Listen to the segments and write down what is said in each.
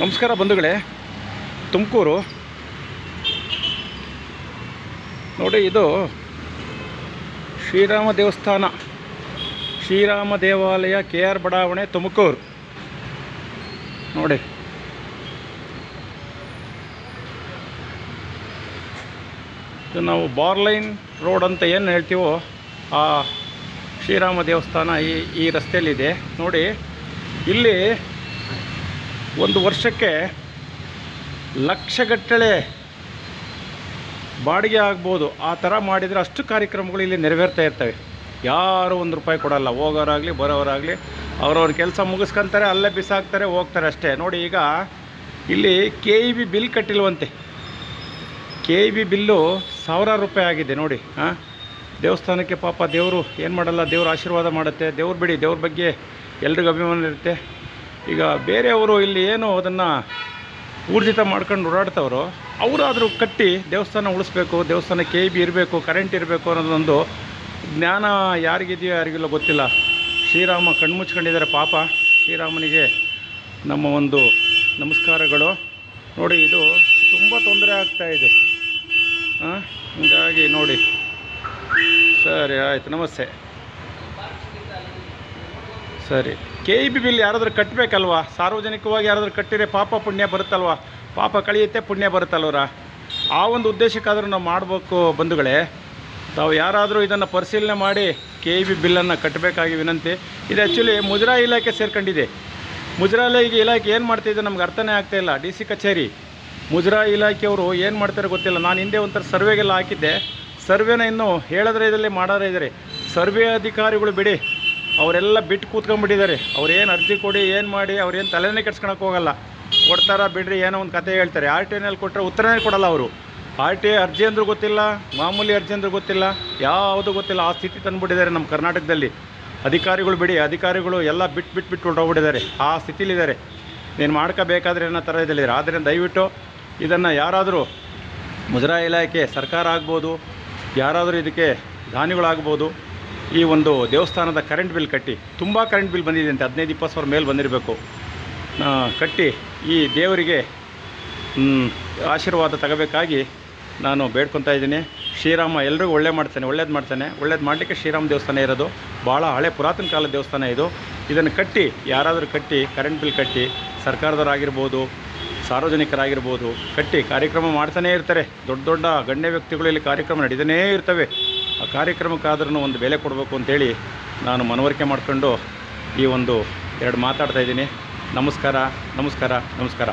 ನಮಸ್ಕಾರ ಬಂಧುಗಳೇ. ತುಮಕೂರು. ನೋಡಿ ಇದು ಶ್ರೀರಾಮ ದೇವಸ್ಥಾನ. ಶ್ರೀರಾಮ ದೇವಾಲಯ ಕೆ ಆರ್ ಬಡಾವಣೆ, ತುಮಕೂರು. ನೋಡಿ. ಇದು ನಾವು ಬಾರ್ಲೈನ್ ರೋಡ್ ಅಂತ ಏನು ಹೇಳ್ತೀವೋ ಆ ಶ್ರೀರಾಮ ದೇವಸ್ಥಾನ ಈ ಈ ರಸ್ತೆಯಲ್ಲಿದೆ. ನೋಡಿ, ಇಲ್ಲಿ ಒಂದು ವರ್ಷಕ್ಕೆ ಲಕ್ಷಗಟ್ಟಲೆ ಬಾಡಿಗೆ ಆಗ್ಬೋದು. ಆ ಥರ ಮಾಡಿದರೆ ಅಷ್ಟು ಕಾರ್ಯಕ್ರಮಗಳು ಇಲ್ಲಿ ನೆರವೇರ್ತಾ ಇರ್ತವೆ. ಯಾರು ಒಂದು ರೂಪಾಯಿ ಕೊಡಲ್ಲ. ಹೋಗೋರಾಗಲಿ, ಬರೋರಾಗಲಿ, ಅವ್ರವ್ರ ಕೆಲಸ ಮುಗಿಸ್ಕೊಂತಾರೆ, ಅಲ್ಲೇ ಬಿಸಾಕ್ತಾರೆ, ಹೋಗ್ತಾರೆ ಅಷ್ಟೇ. ನೋಡಿ ಈಗ ಇಲ್ಲಿ ಕೆ ಇ ಬಿ ಬಿಲ್ ಕಟ್ಟಿಲ್ವಂತೆ. ಕೆ ಇ ಬಿ ಬಿಲ್ಲು ಸಾವಿರಾರು ರೂಪಾಯಿ ಆಗಿದೆ ನೋಡಿ ಹಾಂ ದೇವಸ್ಥಾನಕ್ಕೆ ಪಾಪ ದೇವರು ಏನು ಮಾಡಲ್ಲ? ದೇವ್ರ ಆಶೀರ್ವಾದ ಮಾಡುತ್ತೆ. ದೇವ್ರು ಬಿಡಿ, ದೇವ್ರ ಬಗ್ಗೆ ಎಲ್ರಿಗೂ ಅಭಿಮಾನ ಇರುತ್ತೆ. ಈಗ ಬೇರೆಯವರು ಇಲ್ಲಿ ಏನು ಅದನ್ನು ಊರ್ಜಿತ ಮಾಡ್ಕೊಂಡು ಓಡಾಡ್ತವ್ರು, ಅವರಾದರೂ ಕಟ್ಟಿ ದೇವಸ್ಥಾನ ಉಳಿಸ್ಬೇಕು, ದೇವಸ್ಥಾನ ಕೆ ಬಿ ಇರಬೇಕು ಕರೆಂಟ್ ಇರಬೇಕು ಅನ್ನೋದೊಂದು ಜ್ಞಾನ ಯಾರಿಗಿದೆಯೋ ಯಾರಿಗಿಲ್ಲ ಗೊತ್ತಿಲ್ಲ. ಶ್ರೀರಾಮ ಕಣ್ಮುಚ್ಕೊಂಡಿದ್ದಾರೆ ಪಾಪ. ಶ್ರೀರಾಮನಿಗೆ ನಮ್ಮ ಒಂದು ನಮಸ್ಕಾರಗಳು. ನೋಡಿ, ಇದು ತುಂಬ ತೊಂದರೆ ಆಗ್ತಾ ಇದೆ. ಹಾಂ? ಹೀಗಾಗಿ ನೋಡಿ. ಸರಿ, ಆಯಿತು. ನಮಸ್ತೆ. ಸರಿ. ಕೆ ಇ ಬಿ ಬಿಲ್ ಯಾರಾದರೂ ಕಟ್ಟಬೇಕಲ್ವಾ ಸಾರ್ವಜನಿಕವಾಗಿ ಯಾರಾದರೂ ಕಟ್ಟಿದರೆ ಪಾಪ ಪುಣ್ಯ ಬರುತ್ತಲ್ವಾ? ಪಾಪ ಕಳೆಯುತ್ತೆ, ಪುಣ್ಯ ಬರುತ್ತಲ್ವರ? ಆ ಒಂದು ಉದ್ದೇಶಕ್ಕಾದರೂ ನಾವು ಮಾಡಬೇಕು ಬಂಧುಗಳೇ. ತಾವು ಯಾರಾದರೂ ಇದನ್ನು ಪರಿಶೀಲನೆ ಮಾಡಿ ಕೆ ಇ ಬಿ ಬಿಲ್ಲನ್ನು ಕಟ್ಟಬೇಕಾಗಿ ವಿನಂತಿ. ಇದು ಆ್ಯಕ್ಚುಲಿ ಮುಜರಾ ಇಲಾಖೆ ಸೇರ್ಕೊಂಡಿದೆ. ಮುಜರಾಯಿ ಇಲಾಖೆ ಏನು ಮಾಡ್ತಿದೆ ನಮ್ಗೆ ಅರ್ಥನೇ ಆಗ್ತಾ ಇಲ್ಲ. ಡಿ ಸಿ ಕಚೇರಿ. ಮುಜರಾ ಇಲಾಖೆಯವರು ಏನು ಮಾಡ್ತಾರೆ ಗೊತ್ತಿಲ್ಲ. ನಾನು ಹಿಂದೆ ಒಂಥರ ಸರ್ವೆಗೆಲ್ಲ ಹಾಕಿದ್ದೆ. ಸರ್ವೆನ ಇನ್ನೂ ಹೇಳಿದ್ರೆ ಇದರಲ್ಲಿ ಮಾಡೋರೇ ಇದ್ದಾರೆ. ಸರ್ವೆ ಅಧಿಕಾರಿಗಳು ಬಿಡಿ. ಅವರೆಲ್ಲ ಬಿಟ್ಟು ಕೂತ್ಕೊಂಡ್ಬಿಟ್ಟಿದ್ದಾರೆ. ಅವ್ರೇನು ಏನು ಅರ್ಜಿ ಕೊಡಿ, ಏನು ಮಾಡಿ, ಅವ್ರೇನು ತಲೆನೇ ಕೆಡ್ಸ್ಕೊಳಕ್ಕೆ ಹೋಗಲ್ಲ. ಕೊಡ್ತಾರ ಬಿಡ್ರಿ, ಏನೋ ಒಂದು ಕತೆ ಹೇಳ್ತಾರೆ. ಆರ್ ಟಿ ಐನಲ್ಲಿ ಕೊಟ್ಟರೆ ಉತ್ತರನೇ ಕೊಡಲ್ಲ ಅವರು. ಆರ್ ಟಿ ಐ ಅರ್ಜಿ ಅಂದ್ರೂ ಗೊತ್ತಿಲ್ಲ, ಮಾಮೂಲಿ ಅರ್ಜಿ ಅಂದ್ರೂ ಗೊತ್ತಿಲ್ಲ, ಯಾವುದು ಗೊತ್ತಿಲ್ಲ. ಆ ಸ್ಥಿತಿ ತಂದುಬಿಟ್ಟಿದ್ದಾರೆ ನಮ್ಮ ಕರ್ನಾಟಕದಲ್ಲಿ. ಅಧಿಕಾರಿಗಳು ಬಿಡಿ, ಅಧಿಕಾರಿಗಳು ಎಲ್ಲ ಬಿಟ್ಟು ಬಿಟ್ಟು ಬಿಟ್ಟು ಹೊರಟೋಗ್ಬಿಟ್ಟಿದ್ದಾರೆ ಆ ಸ್ಥಿತಿಲಿದ್ದಾರೆ ನೀನು ಮಾಡ್ಕೋಬೇಕಾದ್ರೆ ಅನ್ನೋ ಥರ ಇದ್ದಾರೆ? ಆದ್ದರಿಂದ ದಯವಿಟ್ಟು ಇದನ್ನು ಯಾರಾದರೂ ಮುಜರಾಯಿ ಇಲಾಖೆ ಸರ್ಕಾರ ಆಗ್ಬೋದು, ಯಾರಾದರೂ ಇದಕ್ಕೆ ದಾನಿಗಳಾಗ್ಬೋದು ಈ ಒಂದು ದೇವಸ್ಥಾನದ ಕರೆಂಟ್ ಬಿಲ್ ಕಟ್ಟಿ, ತುಂಬ ಕರೆಂಟ್ ಬಿಲ್ ಬಂದಿದೆ ಅಂತ ಹದಿನೈದು ಇಪ್ಪತ್ತು ಸಾವಿರ ಮೇಲೆ ಬಂದಿರಬೇಕು. ಕಟ್ಟಿ ಈ ದೇವರಿಗೆ ಆಶೀರ್ವಾದ ತಗೋಬೇಕಾಗಿ ನಾನು ಬೇಡ್ಕೊತಾ ಇದ್ದೀನಿ. ಶ್ರೀರಾಮ ಎಲ್ಲರಿಗೂ ಒಳ್ಳೆ ಮಾಡ್ತಾನೆ, ಒಳ್ಳೇದು ಮಾಡ್ತಾನೆ. ಒಳ್ಳೇದು ಮಾಡಲಿಕ್ಕೆ ಶ್ರೀರಾಮ ದೇವಸ್ಥಾನ ಇರೋದು. ಭಾಳ ಹಳೆ ಪುರಾತನ ಕಾಲದ ದೇವಸ್ಥಾನ ಇದು. ಇದನ್ನು ಕಟ್ಟಿ, ಯಾರಾದರೂ ಕಟ್ಟಿ ಕರೆಂಟ್ ಬಿಲ್ ಕಟ್ಟಿ, ಸರ್ಕಾರದವರಾಗಿರ್ಬೋದು, ಸಾರ್ವಜನಿಕರಾಗಿರ್ಬೋದು, ಕಟ್ಟಿ, ಕಾರ್ಯಕ್ರಮ ಮಾಡ್ತಾನೇ ಇರ್ತಾರೆ. ದೊಡ್ಡ ದೊಡ್ಡ ಗಣ್ಯ ವ್ಯಕ್ತಿಗಳು ಇಲ್ಲಿ ಕಾರ್ಯಕ್ರಮ ನಡೀತಾನೇ ಇರ್ತವೆ. ಆ ಕಾರ್ಯಕ್ರಮಕ್ಕಾದ್ರೂ ಒಂದು ಬೆಲೆ ಕೊಡಬೇಕು ಅಂತೇಳಿ ನಾನು ಮನವರಿಕೆ ಮಾಡ್ಕೊಂಡು ಈ ಒಂದು ಎರಡು ಮಾತಾಡ್ತಾ ಇದ್ದೀನಿ. ನಮಸ್ಕಾರ ನಮಸ್ಕಾರ ನಮಸ್ಕಾರ.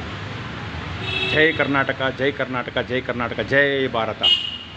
ಜೈ ಕರ್ನಾಟಕ ಜೈ ಕರ್ನಾಟಕ ಜೈ ಕರ್ನಾಟಕ, ಜೈ ಭಾರತ.